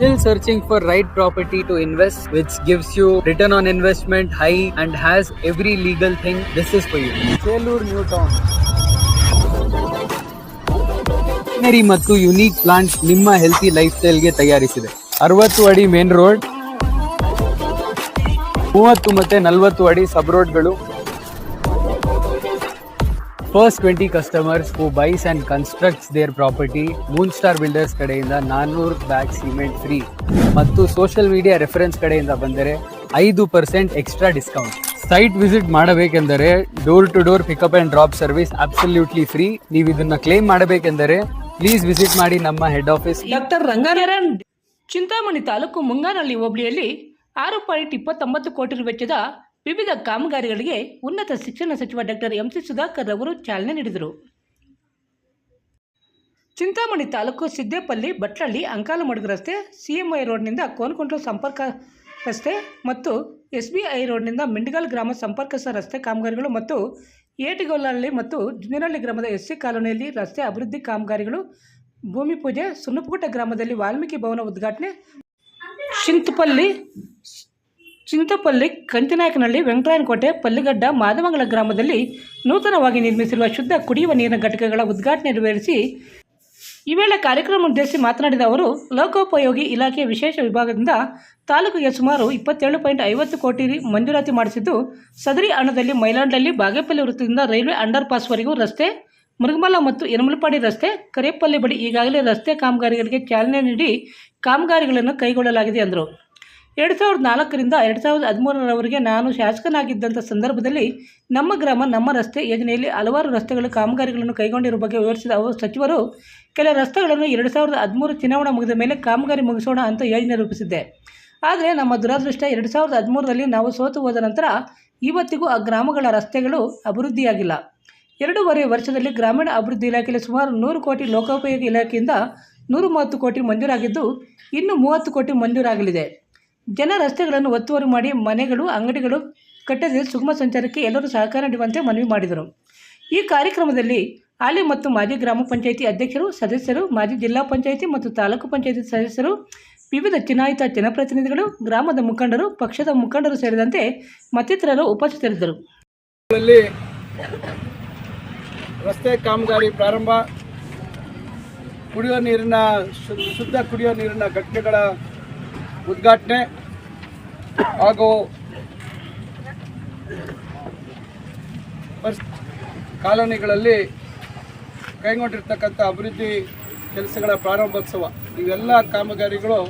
Still searching for right property to invest, which gives you return on investment high and has every legal thing. This is for you. Chelur New Town. ಮತ್ತು unique plant ನಿಮ್ಮ healthy life ಸ್ಟೈಲ್ಗೆ ತಯಾರಿಸಿದೆ ಅರವತ್ತು ಅಡಿ main road ಮೂವತ್ತು ಮತ್ತೆ ನಲವತ್ತು ಅಡಿ ಸಬ್ ರೋಡ್ಗಳು first twenty customers who buys and constructs their property Moon Star Builders ಕಡೆಯಿಂದ ನಾನ್ನೂರು ಬ್ಯಾಗ್ ಸಿಮೆಂಟ್ ಫ್ರೀ ಮತ್ತು ಸೋಷಿಯಲ್ ಮೀಡಿಯಾ ರೆಫರೆನ್ಸ್ ಕಡೆಯಿಂದ ಬಂದರೆ ಐದು percent extra discount site visit ಮಾಡಬೇಕೆಂದರೆ door to door pickup and drop service absolutely free ನೀವು ಇದನ್ನ claim ಮಾಡಬೇಕೆಂದರೆ ಪ್ಲೀಸ್ ವಿಸಿಟ್ ಮಾಡಿ ನಮ್ಮ head office doctor Ranganarayan Chintamani taluk Munganahalli ಹೋಬಳಿಯಲ್ಲಿ ಆರು ಪಾಯಿಂಟ್ ಇಪ್ಪತ್ತೊಂಬತ್ತು ಕೋಟಿ ವೆಚ್ಚದ ವಿವಿಧ ಕಾಮಗಾರಿಗಳಿಗೆ ಉನ್ನತ ಶಿಕ್ಷಣ ಸಚಿವ ಡಾಕ್ಟರ್ ಎಂ ಸಿ ಸುಧಾಕರ್ ಅವರು ಚಾಲನೆ ನೀಡಿದರು. ಚಿಂತಾಮಣಿ ತಾಲೂಕು ಸಿದ್ದೇಪಲ್ಲಿ ಬಟ್ಲಳ್ಳಿ ಅಂಕಾಲಮಡುಗು ರಸ್ತೆ, ಸಿಎಂಐ ರೋಡ್ನಿಂದ ಕೋನಕೊಂಡ್ಲು ಸಂಪರ್ಕ ರಸ್ತೆ ಮತ್ತು ಎಸ್ ಬಿ ಐ ರೋಡ್ನಿಂದ ಮಿಂಡಗಲ್ ಗ್ರಾಮ ಸಂಪರ್ಕಿಸ ರಸ್ತೆ ಕಾಮಗಾರಿಗಳು ಮತ್ತು ಏಟಿಗೊಲ್ಲಹಳ್ಳಿ ಮತ್ತು ಜುನಿರಹಳ್ಳಿ ಗ್ರಾಮದ ಎಸ್ ಸಿ ಕಾಲೋನಿಯಲ್ಲಿ ರಸ್ತೆ ಅಭಿವೃದ್ಧಿ ಕಾಮಗಾರಿಗಳು, ಭೂಮಿ ಪೂಜೆ ಸುನ್ನಪುಕುಟ ಗ್ರಾಮದಲ್ಲಿ ವಾಲ್ಮೀಕಿ ಭವನ ಉದ್ಘಾಟನೆ ಚಿಂತಪಲ್ಲಿ ಚಿಂತಪಲ್ಲಿ ಕಂಚಿನಾಯಕನಹಳ್ಳಿ ವೆಂಕಟರಾಯನಕೋಟೆ ಪಲ್ಲಿಗಡ್ಡ ಮಾದಮಂಗಲ ಗ್ರಾಮದಲ್ಲಿ ನೂತನವಾಗಿ ನಿರ್ಮಿಸಿರುವ ಶುದ್ಧ ಕುಡಿಯುವ ನೀರಿನ ಘಟಕಗಳ ಉದ್ಘಾಟನೆ ನೆರವೇರಿಸಿ ಈ ವೇಳೆ ಕಾರ್ಯಕ್ರಮ ಉದ್ದೇಶಿಸಿ ಮಾತನಾಡಿದ ಅವರು, ಲೋಕೋಪಯೋಗಿ ಇಲಾಖೆಯ ವಿಶೇಷ ವಿಭಾಗದಿಂದ ತಾಲೂಕಿಗೆ ಸುಮಾರು ಇಪ್ಪತ್ತೇಳು ಪಾಯಿಂಟ್ ಐವತ್ತು ಕೋಟಿ ಮಂಜೂರಾತಿ ಮಾಡಿಸಿದ್ದು, ಸದರಿ ಹಣದಲ್ಲಿ ಮೈಲಾಂಡಲ್ಲಿ ಬಾಗೇಪಲ್ಲಿ ವೃತ್ತದಿಂದ ರೈಲ್ವೆ ಅಂಡರ್ ಪಾಸ್ವರೆಗೂ ರಸ್ತೆ ಮುರುಗಮಲ ಮತ್ತು ಯನಮಲಪಾಡಿ ರಸ್ತೆ ಕರೇಪಲ್ಲಿ ಬಳಿ ಈಗಾಗಲೇ ರಸ್ತೆ ಕಾಮಗಾರಿಗಳಿಗೆ ಚಾಲನೆ ನೀಡಿ ಕಾಮಗಾರಿಗಳನ್ನು ಕೈಗೊಳ್ಳಲಾಗಿದೆ ಎಂದರು. ಎರಡು ಸಾವಿರದ ನಾಲ್ಕರಿಂದ ಎರಡು ಸಾವಿರದ ಹದಿಮೂರರವರೆಗೆ ನಾನು ಶಾಸಕನಾಗಿದ್ದಂಥ ಸಂದರ್ಭದಲ್ಲಿ ನಮ್ಮ ಗ್ರಾಮ, ನಮ್ಮ ರಸ್ತೆ ಯೋಜನೆಯಲ್ಲಿ ಹಲವಾರು ರಸ್ತೆಗಳ ಕಾಮಗಾರಿಗಳನ್ನು ಕೈಗೊಂಡಿರುವ ಬಗ್ಗೆ ವಿವರಿಸಿದ ಅವರು ಸಚಿವರು, ಕೆಲ ರಸ್ತೆಗಳನ್ನು ಎರಡು ಸಾವಿರದ ಹದಿಮೂರು ಚುನಾವಣೆ ಮುಗಿದ ಮೇಲೆ ಕಾಮಗಾರಿ ಮುಗಿಸೋಣ ಅಂತ ಯೋಜನೆ ರೂಪಿಸಿದ್ದೆ ಆದರೆ ನಮ್ಮ ದುರದೃಷ್ಟ ಎರಡು ಸಾವಿರದ ಹದಿಮೂರರಲ್ಲಿ ನಾವು ಸೋತು ಹೋದ ನಂತರ ಇವತ್ತಿಗೂ ಆ ಗ್ರಾಮಗಳ ರಸ್ತೆಗಳು ಅಭಿವೃದ್ಧಿಯಾಗಿಲ್ಲ. ಎರಡೂವರೆ ವರ್ಷದಲ್ಲಿ ಗ್ರಾಮೀಣ ಅಭಿವೃದ್ಧಿ ಇಲಾಖೆಯಲ್ಲಿ ಸುಮಾರು ನೂರು ಕೋಟಿ ಲೋಕೋಪಯೋಗಿ ಇಲಾಖೆಯಿಂದ ನೂರು ಮೂವತ್ತು ಕೋಟಿ ಮಂಜೂರಾಗಿದ್ದು, ಇನ್ನೂ ಮೂವತ್ತು ಕೋಟಿ ಮಂಜೂರಾಗಲಿದೆ. ಜನ ರಸ್ತೆಗಳನ್ನು ಒತ್ತುವರಿ ಮಾಡಿ ಮನೆಗಳು, ಅಂಗಡಿಗಳು ಕಟ್ಟದೆ ಸುಗಮ ಸಂಚಾರಕ್ಕೆ ಎಲ್ಲರೂ ಸಹಕಾರ ನೀಡುವಂತೆ ಮನವಿ ಮಾಡಿದರು. ಈ ಕಾರ್ಯಕ್ರಮದಲ್ಲಿ ಹಾಲಿ ಮತ್ತು ಮಾಜಿ ಗ್ರಾಮ ಪಂಚಾಯಿತಿ ಅಧ್ಯಕ್ಷರು, ಸದಸ್ಯರು, ಮಾಜಿ ಜಿಲ್ಲಾ ಪಂಚಾಯಿತಿ ಮತ್ತು ತಾಲೂಕು ಪಂಚಾಯಿತಿ ಸದಸ್ಯರು, ವಿವಿಧ ಚುನಾಯಿತ ಜನಪ್ರತಿನಿಧಿಗಳು, ಗ್ರಾಮದ ಮುಖಂಡರು, ಪಕ್ಷದ ಮುಖಂಡರು ಸೇರಿದಂತೆ ಮತ್ತಿತರರು ಉಪಸ್ಥಿತರಿದ್ದರು. ರಸ್ತೆ ಕಾಮಗಾರಿ ಪ್ರಾರಂಭ. ಕುಡಿಯುವ ನೀರಿನ ಶುದ್ಧ ಕುಡಿಯುವ ನೀರಿನ ಘಟನೆಗಳ ಉದ್ಘಾಟನೆ. ಹಾಗೂ ಕಾಲೋನಿಗಳಲ್ಲಿ ಕೈಗೊಂಡಿರ್ತಕ್ಕಂಥ ಅಭಿವೃದ್ಧಿ ಕೆಲಸಗಳ ಪ್ರಾರಂಭೋತ್ಸವ. ಇವೆಲ್ಲ ಕಾಮಗಾರಿಗಳು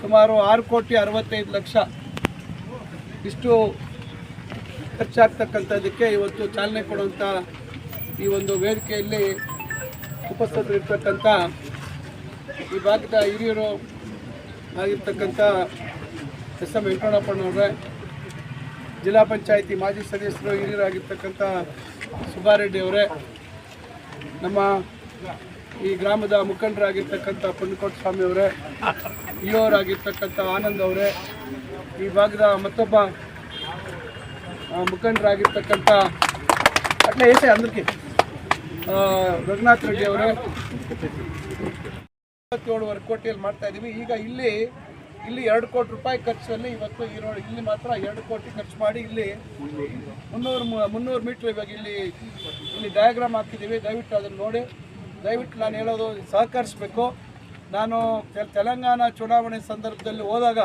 ಸುಮಾರು ಆರು ಕೋಟಿ ಅರವತ್ತೈದು ಲಕ್ಷ ಇಷ್ಟು ಖರ್ಚಾಗ್ತಕ್ಕಂಥದ್ದಕ್ಕೆ ಇವತ್ತು ಚಾಲನೆ ಕೊಡುವಂಥ ಈ ಒಂದು ವೇದಿಕೆಯಲ್ಲಿ ಉಪಸ್ಥಿತರಿರ್ತಕ್ಕಂಥ ಈ ಭಾಗದ ಹಿರಿಯರು ಆಗಿರ್ತಕ್ಕಂಥ ಎಸ್ ಎಂ ವೆಂಕಟರಮಣಪ್ಪನವರೇ ಜಿಲ್ಲಾ ಪಂಚಾಯಿತಿ ಮಾಜಿ ಸದಸ್ಯರು, ಹಿರಿಯರಾಗಿರ್ತಕ್ಕಂಥ ಸುಬ್ಬಾರೆಡ್ಡಿ ಅವರೇ, ನಮ್ಮ ಈ ಗ್ರಾಮದ ಮುಖಂಡರಾಗಿರ್ತಕ್ಕಂಥ ಸ್ವಾಮಿ ಅವರೇ ಇಯೋರಾಗಿರ್ತಕ್ಕಂಥ ಆನಂದ್ ಅವರೇ, ಈ ಭಾಗದ ಮತ್ತೊಬ್ಬ ಮುಖಂಡರಾಗಿರ್ತಕ್ಕಂಥ ಅಟ್ಲೇ ಏಸೆ ಅಂದ್ರಕ್ಕೆ ರಘುನಾಥ್ ರೆಡ್ಡಿ ಅವರೇ. ಇಪ್ಪತ್ತೇಳುವರೆ ಕೋಟಿಯಲ್ಲಿ ಮಾಡ್ತಾ ಇದ್ದೀವಿ ಈಗ ಇಲ್ಲಿ ಇಲ್ಲಿ ಎರಡು ಕೋಟಿ ರೂಪಾಯಿ ಖರ್ಚಲ್ಲಿ ಇವತ್ತು ಈ ರೋಡ್ ಇಲ್ಲಿ ಮಾತ್ರ ಎರಡು ಕೋಟಿ ಖರ್ಚು ಮಾಡಿ ಇಲ್ಲಿ ಮುನ್ನೂರು ಮುನ್ನೂರು ಮೀಟ್ರ್ ಇವಾಗ ಇಲ್ಲಿ ಇಲ್ಲಿ ಡಯಾಗ್ರಾಮ್ ಹಾಕಿದ್ದೀವಿ. ದಯವಿಟ್ಟು ಅದನ್ನು ನೋಡಿ. ದಯವಿಟ್ಟು ನಾನು ಹೇಳೋದು ಸಹಕರಿಸಬೇಕು. ನಾನು ತೆಲ್- ತೆಲಂಗಾಣ ಚುನಾವಣೆ ಸಂದರ್ಭದಲ್ಲಿ ಹೋದಾಗ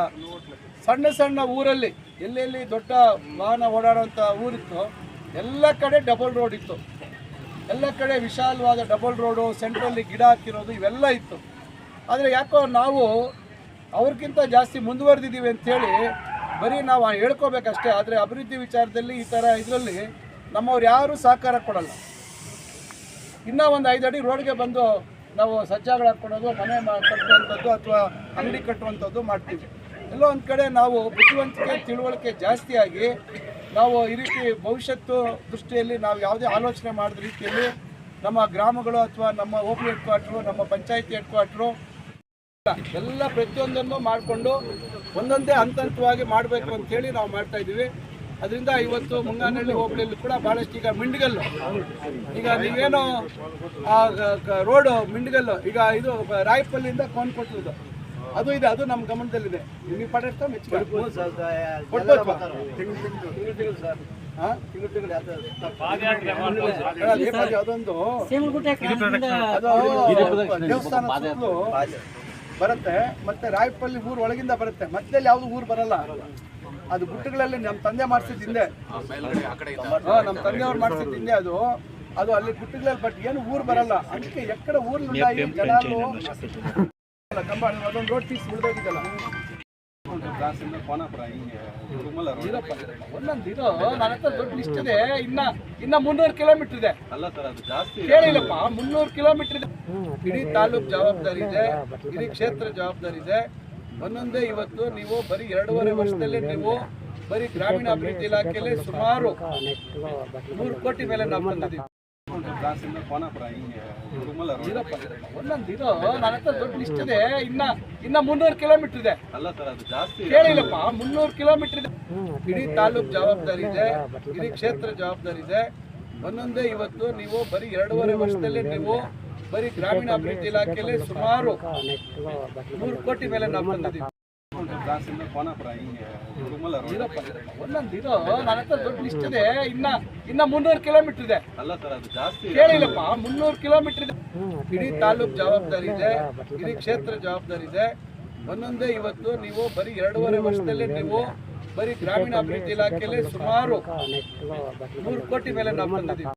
ಸಣ್ಣ ಸಣ್ಣ ಊರಲ್ಲಿ ಎಲ್ಲೆಲ್ಲಿ ದೊಡ್ಡ ವಾಹನ ಓಡಾಡುವಂಥ ಊರಿತ್ತು, ಎಲ್ಲ ಕಡೆ ಡಬಲ್ ರೋಡ್ ಇತ್ತು. ಎಲ್ಲ ಕಡೆ ವಿಶಾಲವಾದ ಡಬಲ್ ರೋಡು ಸೆಂಟ್ರಲ್ಲಿ ಗಿಡ ಹಾಕಿರೋದು ಇವೆಲ್ಲ ಇತ್ತು. ಆದರೆ ಯಾಕೋ ನಾವು ಅವ್ರಿಗಿಂತ ಜಾಸ್ತಿ ಮುಂದುವರೆದಿದ್ದೀವಿ ಅಂಥೇಳಿ ಬರೀ ನಾವು ಹೇಳ್ಕೋಬೇಕಷ್ಟೇ, ಆದರೆ ಅಭಿವೃದ್ಧಿ ವಿಚಾರದಲ್ಲಿ ಈ ಥರ ಇದರಲ್ಲಿ ನಮ್ಮವ್ರು ಯಾರೂ ಸಹಕಾರ ಕೊಡಲ್ಲ. ಇನ್ನೂ ಒಂದು ಐದು ಅಡಿ ರೋಡ್ಗೆ ಬಂದು ನಾವು ಸಜ್ಜಾಗಳು ಹಾಕ್ಕೊಳೋದು, ಮನೆ ಕಟ್ಟುವಂಥದ್ದು ಅಥವಾ ಅಂಗಡಿ ಕಟ್ಟುವಂಥದ್ದು ಮಾಡ್ತೀವಿ. ಎಲ್ಲೋ ಒಂದು ಕಡೆ ನಾವು ಬುದ್ಧಿವಂತಿಕೆ, ತಿಳುವಳಿಕೆ ಜಾಸ್ತಿಯಾಗಿ ನಾವು ಈ ರೀತಿ ಭವಿಷ್ಯತ್ತು ದೃಷ್ಟಿಯಲ್ಲಿ ನಾವು ಯಾವುದೇ ಆಲೋಚನೆ ಮಾಡಿದ ರೀತಿಯಲ್ಲಿ ನಮ್ಮ ಗ್ರಾಮಗಳು ಅಥವಾ ನಮ್ಮ ಹೋಬಳಿ ಹೆಡ್ ಕ್ವಾರ್ಟ್ರು, ನಮ್ಮ ಪಂಚಾಯಿತಿ ಹೆಡ್ ಕ್ವಾರ್ಟ್ರು ಎಲ್ಲ ಪ್ರತಿಯೊಂದನ್ನು ಮಾಡಿಕೊಂಡು ಒಂದೊಂದೇ ಹಂತ ಹಂತವಾಗಿ ಮಾಡಬೇಕು ಅಂತೇಳಿ ನಾವು ಮಾಡ್ತಾ ಇದ್ದೀವಿ. ಅದರಿಂದ ಇವತ್ತು ಮುಂಗಾನಹಳ್ಳಿ ಹೋಬಳಿಯಲ್ಲಿ ಕೂಡ ಭಾಳಷ್ಟು ಈಗ ಮಿಂಡ್ಗಲ್ಲು. ಈಗ ನೀವೇನು ಆ ರೋಡು ಮಿಂಡ್ಗಲ್ಲು ಈಗ ಇದು ರಾಯಪಲ್ಲಿಂದ ಕೋನ್ಕೊಟ್ಟಿರೋದು ಅದು ಇದೆ ಅದು ನಮ್ಮ ಗಮನದಲ್ಲಿದೆ. ನೀವು ಬಗ್ಗೆ ಅದೊಂದು ಅದು ದೇವಸ್ಥಾನ ಬರುತ್ತೆ ಮತ್ತೆ ರಾಯಪಲ್ಲಿ ಊರ್ ಒಳಗಿಂದ ಬರುತ್ತೆ. ಮತ್ತೆ ಯಾವ್ದು ಊರು ಬರಲ್ಲ. ಅದು ಗುಟ್ಟಗಳಲ್ಲಿ ನಮ್ಮ ತಂದೆ ಮಾಡ್ಸಿದ್ ಹಿಂದೆ. ನಮ್ ನಮ್ಮ ತಂದೆಯವ್ರು ಮಾಡ್ಸಿದ್ ಹಿಂದೆ ಅದು. ಅದು ಅಲ್ಲಿ ಗುಟ್ಟಗಳಲ್ಲಿ ಬಟ್ ಏನು ಊರು ಬರಲ್ಲ. ಅದಕ್ಕೆ ಎಕ್ಕಡ ಜನಾಲು ಅಲ್ಲ, ಕಂಬ ಅದೊಂದು ರೋಡ್ ಪೀಸ್ ಬಿಡ್ದೋಗಿದ್ದಲ್ಲ ಇರಪ್ಪ ಒಂದೊಂದು ಇದು ನನ್ನ ಹತ್ರ ದೊಡ್ಡ ಲಿಸ್ಟ್ ಇದೆ. ಇನ್ನ ಇನ್ನ ಮುನ್ನೂರು ಕಿಲೋಮೀಟರ್ ಇದೆ. ಅಲ್ಲ ಸರ್ ಅದು ಜಾಸ್ತಿ ಕೇಳಿಲ್ಲಪ್ಪ ಮುನ್ನೂರು ಕಿಲೋಮೀಟರ್ ಇದೆ. ಇಡೀ ತಾಲೂಕ್ ಜವಾಬ್ದಾರಿ ಇದೆ ಇಡೀ ಕ್ಷೇತ್ರ ಜವಾಬ್ದಾರಿ ಇದೆ. ಒಂದೊಂದೇ ಇವತ್ತು ನೀವು ಬರೀ ಎರಡೂವರೆ ವರ್ಷದಲ್ಲಿ ನೀವು ಬರೀ ಗ್ರಾಮೀಣಾಭಿವೃದ್ಧಿ ಇಲಾಖೆಯಲ್ಲಿ ಸುಮಾರು ನೂರು ಕೋಟಿ ಮೇಲೆ ನಾವು ತಂದಿದ್ದೀವಿ. ಕ್ಲಾಸಿಂದ ಕೋನಾಪುರ ಹಿಂಗೆ road. ಇರಪ್ಪ ಒಂದೊಂದು ಇದು ನನ್ನ ಹತ್ರ ದೊಡ್ಡ ಲಿಸ್ಟ್ ಇದೆ. ಇನ್ನ ಇನ್ನ ಮುನ್ನೂರು ಕಿಲೋಮೀಟರ್ ಇದೆ. ಅಲ್ಲ ಸರ್ ಅದು ಜಾಸ್ತಿ ಕೇಳಿಲ್ಲಪ್ಪ ಮುನ್ನೂರು ಕಿಲೋಮೀಟರ್ ಇದೆ. ಇಡೀ ತಾಲೂಕ್ ಜವಾಬ್ದಾರಿ ಇದೆ ಇಡೀ ಕ್ಷೇತ್ರ ಜವಾಬ್ದಾರಿ ಇದೆ. ಒಂದೊಂದೇ ಇವತ್ತು ನೀವು ಬರೀ ಎರಡೂವರೆ ವರ್ಷದಲ್ಲಿ ನೀವು ಬರೀ ಗ್ರಾಮೀಣಾಭಿವೃದ್ಧಿ ಇಲಾಖೆಯಲ್ಲಿ ಸುಮಾರು ನೂರು ಕೋಟಿ ಮೇಲೆ ನಾವು ತಂದಿದ್ದೀವಿ. ಕ್ಲಾಸಿಂದ ಕೋನಾಪುರ ಹಿಂಗೆ ತುಮಲ road. ಇರಪ್ಪ ಒಂದೊಂದು ಇದು ನನ್ನ ಹತ್ರ ದೊಡ್ಡ ಲಿಸ್ಟ್ ಇದೆ ಇನ್ನ ಇನ್ನ ಮುನ್ನೂರು ಕಿಲೋಮೀಟರ್ ಇದೆ. ಅಲ್ಲ ಸರ್ ಅದು ಜಾಸ್ತಿ ಕೇಳಿಲ್ಲಪ್ಪ ಮುನ್ನೂರು ಕಿಲೋಮೀಟರ್ ಇದೆ. ಇಡೀ ತಾಲೂಕ್ ಜವಾಬ್ದಾರಿ ಇದೆ ಇಡೀ ಕ್ಷೇತ್ರ ಜವಾಬ್ದಾರಿ ಇದೆ. ಒಂದೊಂದೇ ಇವತ್ತು ನೀವು ಬರೀ ಎರಡೂವರೆ ವರ್ಷದಲ್ಲಿ ನೀವು ಬರೀ ಗ್ರಾಮೀಣಾಭಿವೃದ್ಧಿ ಇಲಾಖೆಯಲ್ಲಿ ಸುಮಾರು ನೂರು ಕೋಟಿ ಮೇಲೆ ನಾವು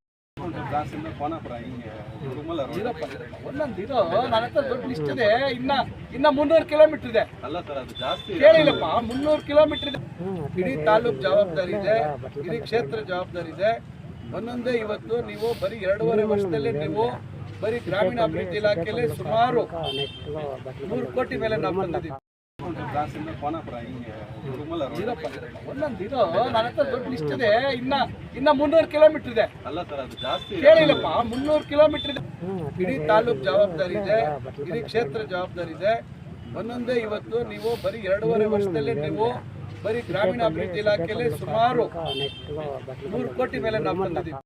ತಂದಿದ್ದೀವಿ ಕ್ಲಾಸಿಂದ ಕೋನಾಪುರ ಹಿಂಗೆ ತುಮಲ road. ಇರಪ್ಪ ಒಂದೊಂದು ಇದು ನನ್ನ ಹತ್ರ ದೊಡ್ಡ ಲಿಸ್ಟ್ ಇದೆ. ಇನ್ನ ಇನ್ನ ಮುನ್ನೂರು ಕಿಲೋಮೀಟರ್ ಇದೆ. ಅಲ್ಲ ಸರ್ ಅದು ಜಾಸ್ತಿ ಕೇಳಿಲ್ಲಪ್ಪ ಮುನ್ನೂರು ಕಿಲೋಮೀಟರ್ ಇದೆ. ಇಡೀ ತಾಲೂಕ್ ಜವಾಬ್ದಾರಿ ಇದೆ. ಇಡೀ ಕ್ಷೇತ್ರ ಜವಾಬ್ದಾರಿ ಇದೆ. ಒಂದೊಂದೇ ಇವತ್ತು ನೀವು ಬರೀ ಎರಡೂವರೆ ವರ್ಷದಲ್ಲಿ ನೀವು ಬರೀ ಗ್ರಾಮೀಣಾಭಿವೃದ್ಧಿ ಇಲಾಖೆಯಲ್ಲಿ ಸುಮಾರು ನೂರು ಕೋಟಿ ಮೇಲೆ ನಾವು ತಂದಿದ್ದೀವಿ. ಕ್ಲಾಸಿಂದ ಕೋನಾಪುರ ಹಿಂಗೆ ಒಂದೊಂದು ಇದು ನನ್ನ ಹತ್ರ ದೊಡ್ಡ ಲಿಸ್ಟ್ ಇದೆ. ಇನ್ನ ಇನ್ನ ಮುನ್ನೂರು ಕಿಲೋಮೀಟರ್ ಇದೆ. ಅಲ್ಲ ಸರ್ ಅದು ಜಾಸ್ತಿ ಕೇಳಿಲ್ಲಪ್ಪ ಮುನ್ನೂರು ಕಿಲೋಮೀಟರ್ ಇದೆ. ಇಡೀ ತಾಲೂಕ್ ಜವಾಬ್ದಾರಿ ಇದೆ. ಇಡೀ ಕ್ಷೇತ್ರ ಜವಾಬ್ದಾರಿ ಇದೆ. ಒಂದೊಂದೇ ಇವತ್ತು ನೀವು ಬರೀ ಎರಡೂವರೆ ವರ್ಷದಲ್ಲಿ ನೀವು ಬರೀ ಗ್ರಾಮೀಣಾಭಿವೃದ್ಧಿ ಇಲಾಖೆಯಲ್ಲಿ ಸುಮಾರು ನೂರು ಕೋಟಿ ಮೇಲೆ ನಾವು ತಂದಿದ್ದೀವಿ.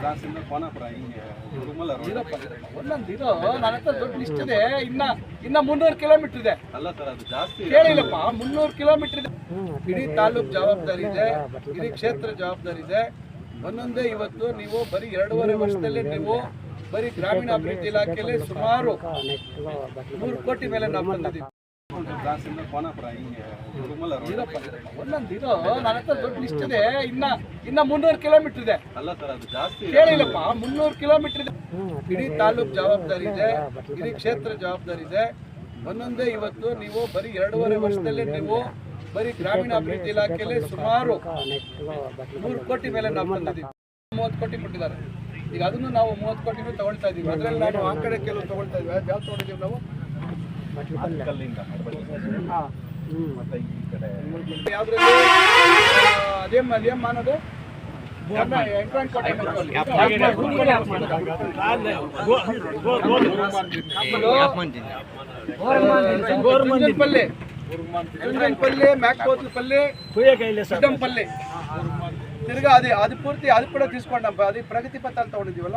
ಕ್ಲಾಸಿಂದ ಕೋನಾಪುರ ಹಿಂಗೆ ಒಂದೊಂದು ಇದು ನನ್ನ ಹತ್ರ ದೊಡ್ಡ ಲಿಸ್ಟ್ ಇದೆ. ಇನ್ನ ಇನ್ನ ಮುನ್ನೂರು ಕಿಲೋಮೀಟರ್ ಇದೆ. ಅಲ್ಲ ಸರ್ ಅದು ಜಾಸ್ತಿ ಕೇಳಿಲ್ಲಪ್ಪ ಮುನ್ನೂರು ಕಿಲೋಮೀಟರ್ ಇದೆ. ಇಡೀ ತಾಲೂಕ್ ಜವಾಬ್ದಾರಿ ಇದೆ. ಇಡೀ ಕ್ಷೇತ್ರ ಜವಾಬ್ದಾರಿ ಇದೆ. ಒಂದೊಂದೇ ಇವತ್ತು ನೀವು ಬರೀ ಎರಡೂವರೆ ವರ್ಷದಲ್ಲಿ ನೀವು ಬರೀ ಗ್ರಾಮೀಣಾಭಿವೃದ್ಧಿ ಇಲಾಖೆಯಲ್ಲಿ ಸುಮಾರು ನೂರು ಕೋಟಿ ಮೇಲೆ ನಾವು ತಂದಿದ್ದೀವಿ. ಕ್ಲಾಸಿಂದ ಕೋನಾಪುರ ಹಿಂಗೆ road. ಇರಪ್ಪ ಒಂದೊಂದು ಇದು ನನ್ನ ಹತ್ರ ದೊಡ್ಡ ಲಿಸ್ಟ್ ಇದೆ ಇನ್ನ ಇನ್ನ ಮುನ್ನೂರು ಕಿಲೋಮೀಟರ್ ಇದೆ ಅಲ್ಲ ಸರ್ ಅದು ಜಾಸ್ತಿ ಕೇಳಿಲ್ಲಪ್ಪ ಮುನ್ನೂರು ಕಿಲೋಮೀಟರ್ ಇದೆ ಇಡೀ ತಾಲೂಕ್ ಜವಾಬ್ದಾರಿ ಇದೆ ಇಡೀ ಕ್ಷೇತ್ರ ಜವಾಬ್ದಾರಿ ಇದೆ ಒಂದೊಂದೇ ಇವತ್ತು ನೀವು ಬರೀ ಎರಡೂವರೆ ವರ್ಷದಲ್ಲಿ ನೀವು ಬರೀ ಗ್ರಾಮೀಣಾಭಿವೃದ್ಧಿ ಇಲಾಖೆಯಲ್ಲಿ ಸುಮಾರು ನೂರು ಕೋಟಿ ಮೇಲೆ ನಾವು ತಂದಿದ್ದೀವಿ. ಮೂವತ್ತು ಕೋಟಿ ಕೊಟ್ಟಿದ್ದಾರೆ ಈಗ ಅದನ್ನು ನಾವು ಮೂವತ್ತು ಕೋಟಿನೂ ತಗೊಳ್ತಾ ಇದೀವಿ ಅದರಲ್ಲಿ ನಾವು ಆ ಕಡೆ ಕೆಲವು ತಗೊಳ್ತಾ ಇದ್ವಿ ಯಾವ್ದು ತಗೊಂಡಿದ್ದೀವಿ ನಾವು. ಅದೇಮ್ ಅದೇಮ್ ಮಾಡೋದು ಪಲ್ಲೆ ಪಲ್ಲೆ ಮ್ಯಾಕ್ಕೋತ್ಲ ಪಲ್ಲೆ ಸಿದ್ದಂ ಪಲ್ಲೆ ತಿರ್ಗಾ ಅದೇ ಅದು ಪೂರ್ತಿ ಅದು ಕೂಡ ತಿಸ್ಕೊಂಡಪ್ಪ ಅದು ಪ್ರಗತಿ ಪತ್ರ ಅಂತ ತಗೊಂಡಿದ್ದೀವಲ್ಲ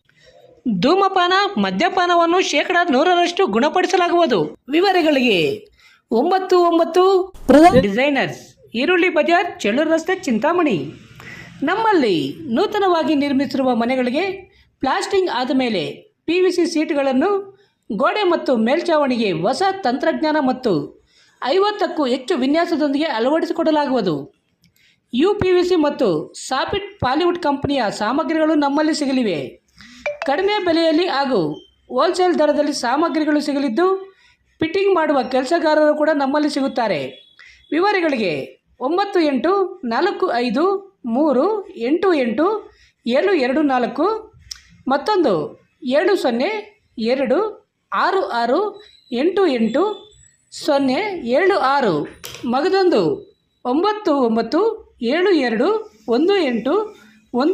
ಧೂಮಪಾನ, ಮದ್ಯಪಾನವನ್ನು ಶೇಕಡ ನೂರರಷ್ಟು ಗುಣಪಡಿಸಲಾಗುವುದು. ವಿವರಗಳಿಗೆ ಒಂಬತ್ತು ಒಂಬತ್ತು ಡಿಸೈನರ್ಸ್, ಈರುಳ್ಳಿ ಬಜಾರ್, ಚೆಳ್ಳೂರು ರಸ್ತೆ, ಚಿಂತಾಮಣಿ. ನಮ್ಮಲ್ಲಿ ನೂತನವಾಗಿ ನಿರ್ಮಿಸಿರುವ ಮನೆಗಳಿಗೆ ಪ್ಲಾಸ್ಟಿಂಗ್ ಆದ ಮೇಲೆ ಪಿ ವಿ ಸಿ ಸೀಟ್ಗಳನ್ನು ಗೋಡೆ ಮತ್ತು ಮೇಲ್ಛಾವಣಿಗೆ ಹೊಸ ತಂತ್ರಜ್ಞಾನ ಮತ್ತು ಐವತ್ತಕ್ಕೂ ಹೆಚ್ಚು ವಿನ್ಯಾಸದೊಂದಿಗೆ ಅಳವಡಿಸಿಕೊಡಲಾಗುವುದು. ಯು ಪಿ ವಿ ಸಿ ಮತ್ತು ಸಾಪಿಟ್ ಪಾಲಿವುಡ್ ಕಂಪನಿಯ ಸಾಮಗ್ರಿಗಳು ನಮ್ಮಲ್ಲಿ ಸಿಗಲಿವೆ. ಕಡಿಮೆ ಬೆಲೆಯಲ್ಲಿ ಹಾಗೂ ಹೋಲ್ಸೇಲ್ ದರದಲ್ಲಿ ಸಾಮಗ್ರಿಗಳು ಸಿಗಲಿದ್ದು ಫಿಟ್ಟಿಂಗ್ ಮಾಡುವ ಕೆಲಸಗಾರರು ಕೂಡ ನಮ್ಮಲ್ಲಿ ಸಿಗುತ್ತಾರೆ. ವಿವರಗಳಿಗೆ ಒಂಬತ್ತು ಎಂಟು ನಾಲ್ಕು ಐದು ಮೂರು ಎಂಟು ಎಂಟು ಏಳು ಎರಡು ನಾಲ್ಕು ಮತ್ತೊಂದು ಏಳು ಸೊನ್ನೆ ಎರಡು ಆರು ಆರು ಎಂಟು ಎಂಟು ಸೊನ್ನೆ ಏಳು ಆರು ಮಗದೊಂದು ಒಂಬತ್ತು ಒಂಬತ್ತು ಏಳು ಎರಡು ಒಂದು ಎಂಟು ಒಂದು